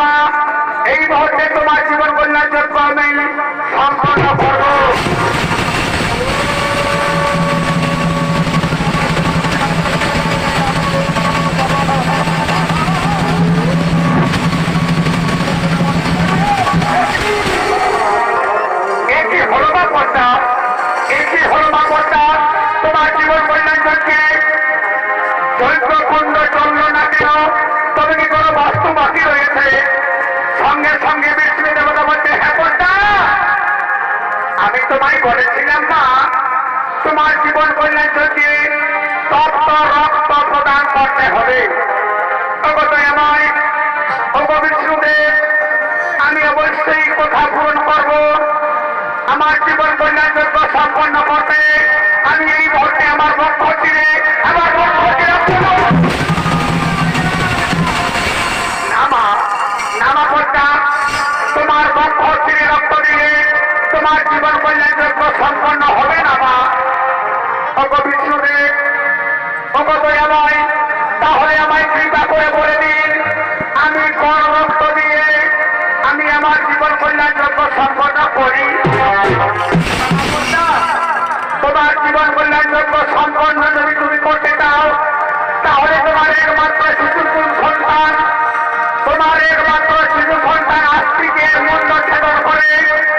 মা এই মুহূর্তে তোমার জীবন কল্যাণ যোগ্য আমি সম্পন্ন করব। তোমার জীবন কল্যাণ করছে চৈত্র কুণ্ড চন্দ্র না কেন? তবে কি কোনো বাস্তু বাকি রয়েছে। সঙ্গে সঙ্গে বিষ্ণু দেবতা বলছে হ্যাঁ আমি তোমায় বলেছিলাম না, তোমার জীবন কল্যাণ করছে তপ্ত রক্ত প্রদান করতে হবে। আমায় বিষ্ণুদেব আমি অবশ্যই কথা পূরণ করব। আমার জীবন কল্যাণযোগ্য সম্পন্ন করতে আমি এই মুহূর্তে আমার বক্ষ চিরে আমার বক্ষ চিরে পর্দা তোমার বক্ষ চিরে রক্ত দিলে তোমার জীবন কল্যাণ কল্যাণযোগ্য সম্পন্ন হবে না মা। অগ বিষ্ণুদেব অগ দয়াময়, তাহলে আমায় কৃপা করে বলে দিন, আমি কোন রক্ত দিয়ে আমি আমার জীবন কল্যাণ কল্যাণযোগ্য সম্পন্ন করি। তোমার জীবন কল্যাণযোগ্য সম্পন্ন যদি তুমি করতে চাও, তাহলে তোমার একমাত্র শিশুকুল সন্তান আস্তিকের মূল্য করে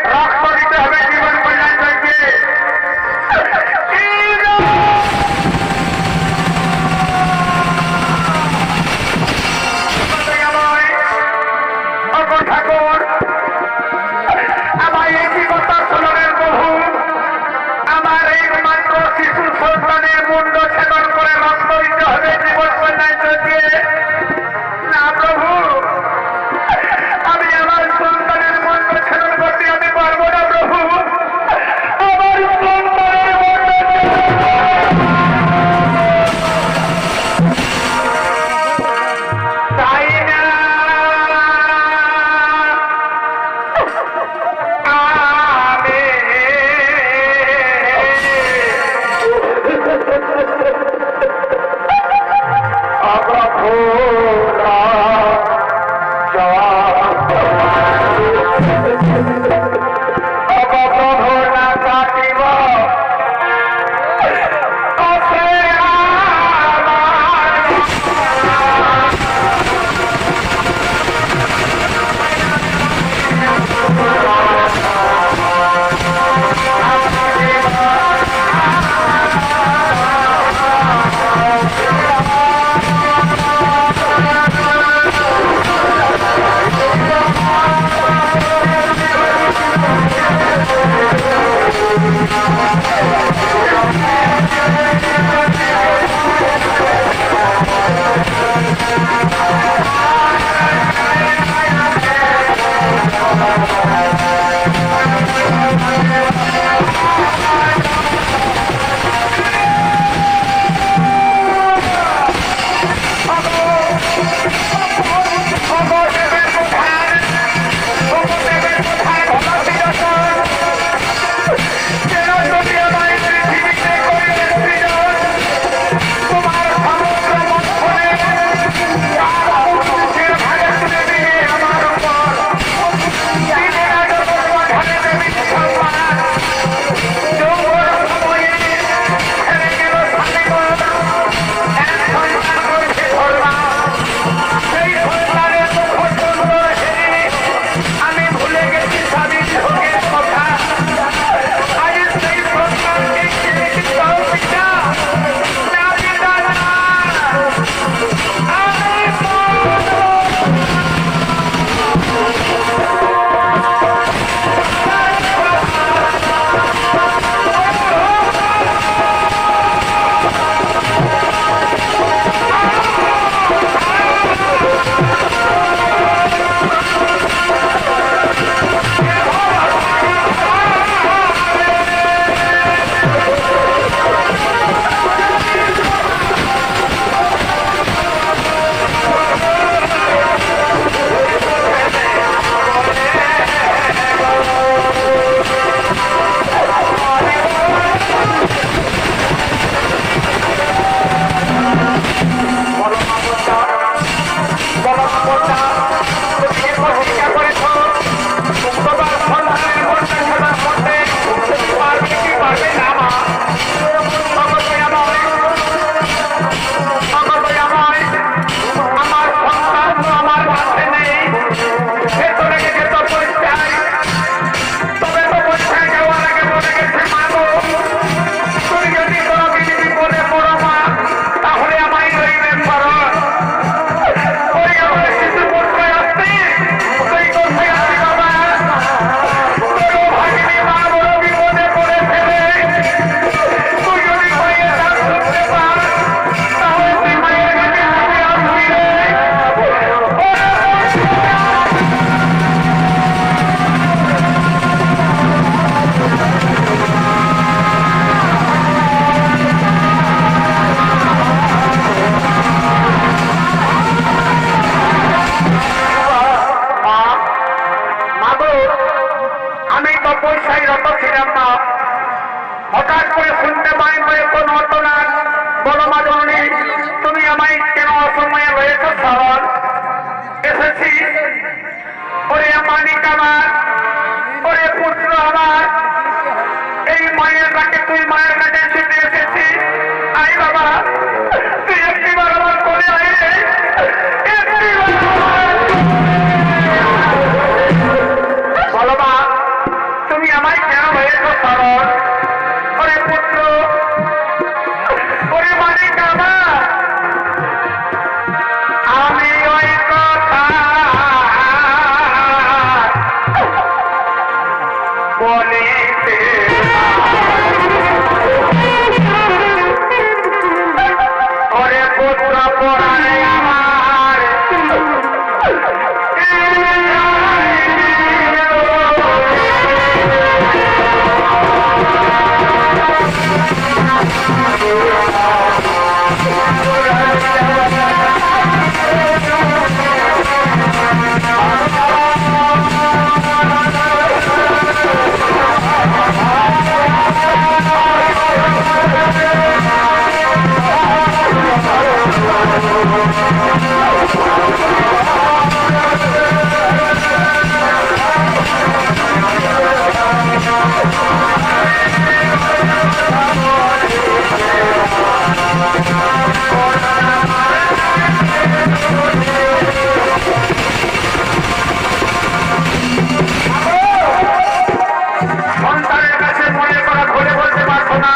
সন্তানের কাছে মনে করা ধরে বলতে পারব না।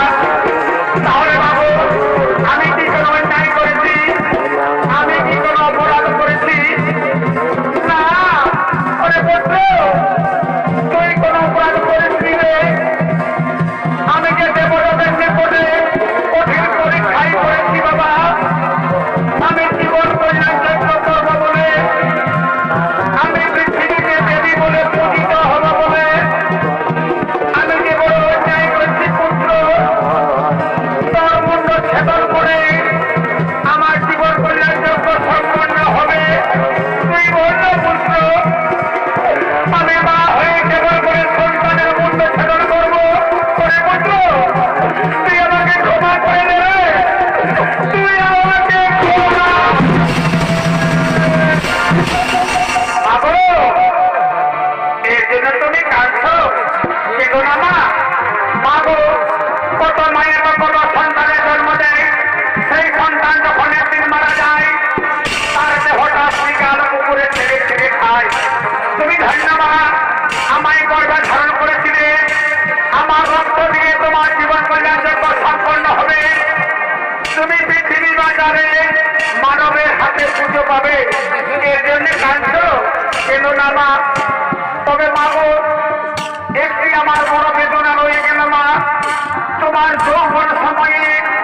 হবে। এর জন্য কাঁদছ? কেন না মা? তবে মা গো, একটি আমার বড় বেদনা রয়ে গেল মা। তোমার যৌবন সময়ে